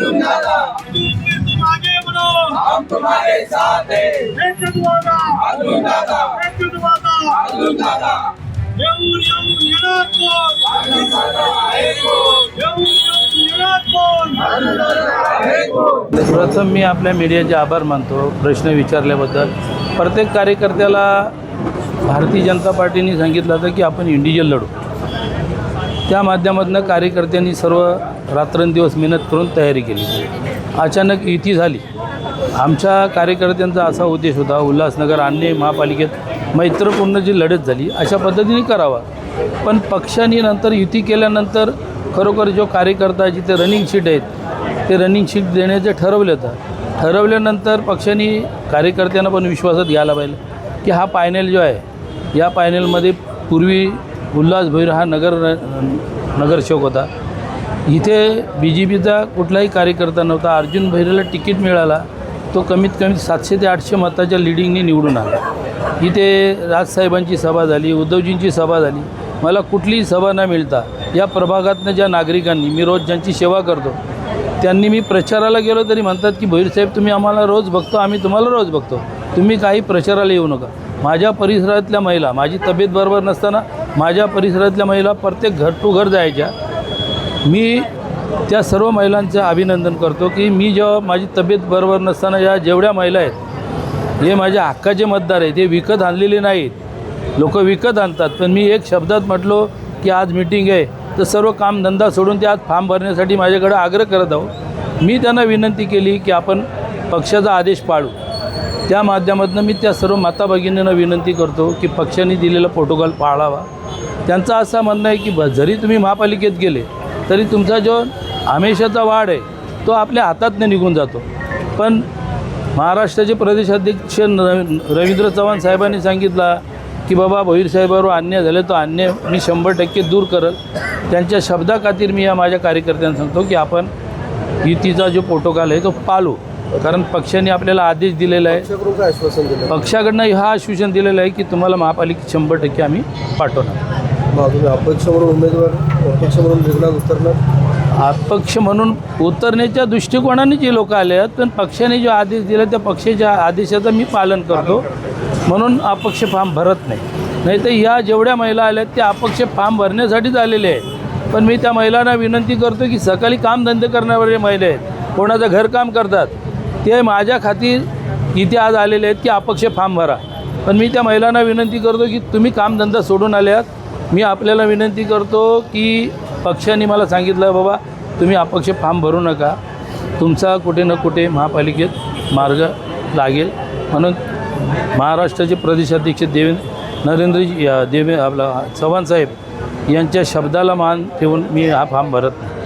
अर्जुन आगे बढ़ो हम तुम्हारे साथ हैं अर्जुन दादा अर्जुन दादा येऊन येऊन येणार कोण अर्जुन दादा आहे कोण येऊन येऊन येणार कोण अर्जुन दादा आहे कोण प्रथम मी आपल्या मीडियाचे आभार मानतो प्रश्न विचारल्याबद्दल. प्रत्येक कार्यकर्त्याला भारतीय जनता पार्टीने सांगितलं होतं की आपण इंडिव्हिज्युअल लढू. त्या माध्यमातून कार्यकर्त्यांनी सर्व रात्रंदिवस मेहनत करून तयारी केली. अचानक युती झाली. आमच्या कार्यकर्त्यांचा असा उद्देश होता उल्हासनगर आणणे महापालिकेत मैत्रपूर्ण जी लढत झाली अशा पद्धतीने करावा. पण पक्षाने नंतर युती केल्यानंतर खरोखर जो कार्यकर्ता जिथे रनिंग शीट आहेत ते रनिंग शीट देण्याचे ठरवलं होतं. ठरवल्यानंतर पक्षाने कार्यकर्त्यांना पण विश्वासात घ्यायला पाहिजे की हा पायनल जो आहे या पायनलमध्ये पूर्वी उल्हास भैर हा नगर नगरसेवक होता. इथे बी जे पीचा कुठलाही कार्यकर्ता नव्हता. अर्जुन भैरेला तिकीट मिळाला. तो कमीत कमी सातशे ते आठशे मताच्या लिडिंगने निवडून आला. इथे राजसाहेबांची सभा झाली उद्धवजींची सभा झाली. मला कुठलीही सभा न मिळता या प्रभागातनं ज्या नागरिकांनी मी रोज ज्यांची सेवा करतो त्यांनी मी प्रचाराला गेलो तरी म्हणतात की भैरसाहेब तुम्ही आम्हाला रोज बघतो आम्ही तुम्हाला रोज बघतो. तुम्ही काही प्रचाराला येऊ नका. माझ्या परिसरातल्या महिला माझी तब्येत बरोबर नसताना माझ्या परिसरातल्या महिला प्रत्येक घर टू घर जायच्या. मी त्या सर्व महिलांचं अभिनंदन करतो की मी जेव्हा माझी तब्येत बरोबर नसताना या जेवढ्या महिला आहेत हे माझ्या हक्काचे मतदार आहेत हे विकत आणलेले नाहीत. लोक विकत आणतात. पण मी एक शब्दात म्हटलो की आज मिटिंग आहे तर सर्व कामधंदा सोडून ते आज फॉर्म भरण्यासाठी माझ्याकडे आग्रह करत आहो मी त्यांना विनंती केली की आपण पक्षाचा आदेश पाळू. त्या माध्यमातून मी त्या सर्व माता भगिनींना विनंती करतो की पक्षाने दिलेला प्रोटोकॉल पाळावा. त्यांचं असं म्हणणं आहे की ब जरी तुम्ही महापालिकेत गेले तरी तुमचा जो हमेशाचा वाढ आहे तो आपल्या हातातनं निघून जातो. पण महाराष्ट्राचे प्रदेशाध्यक्ष रवींद्र चव्हाण साहेबांनी सांगितला की बाबा भोईर साहेबावर अन्याय झाले तो अन्याय मी शंभर टक्के दूर करल. त्यांच्या शब्दाखातीर मी या माझ्या कार्यकर्त्यांना सांगतो की आपण युतीचा जो प्रोटोकॉल आहे तो पाळू. कारण पक्षाने आपल्याला आदेश दिलेला आहे. पक्षाकडून हा आश्वासन दिलेलं आहे की तुम्हाला महापालिकेत शंभर टक्के आम्ही पाठवणार. अपक्ष म्हणून उमेदवार? अपक्ष म्हणून रिंगणात उतरणार अपक्ष म्हणून उतरण्याच्या दृष्टिकोनाने जे लोक आले आहेत. पण पक्षाने जो आदेश दिला त्या पक्षाच्या आदेशाचं मी पालन करतो. म्हणून अपक्ष फॉर्म भरत नाही. नाही तर ह्या जेवढ्या महिला आल्या आहेत त्या अपक्ष फॉर्म भरण्यासाठीच आलेले आहेत. पण मी त्या महिलांना विनंती करतो की सकाळी कामधंदे करणारे महिला आहेत कोणाचं घरकाम करतात ते माझ्या खातीर इथे आज आलेले आहेत की अपक्ष फॉर्म भरा. पण मी त्या महिलांना विनंती करतो की तुम्ही कामधंदा सोडून आले आहात. मी आपल्याला विनंती करतो की पक्षाने मला सांगितलं बाबा तुम्ही अपक्ष फॉर्म भरू नका. तुमचा कुठे ना कुठे महापालिकेत मार्ग लागेल. म्हणून महाराष्ट्राचे प्रदेशाध्यक्ष देवेंद्र नरेंद्रजी या- देवे आपला चव्हाण साहेब यांच्या शब्दाला मान ठेवून मी हा फॉर्म भरत नाही.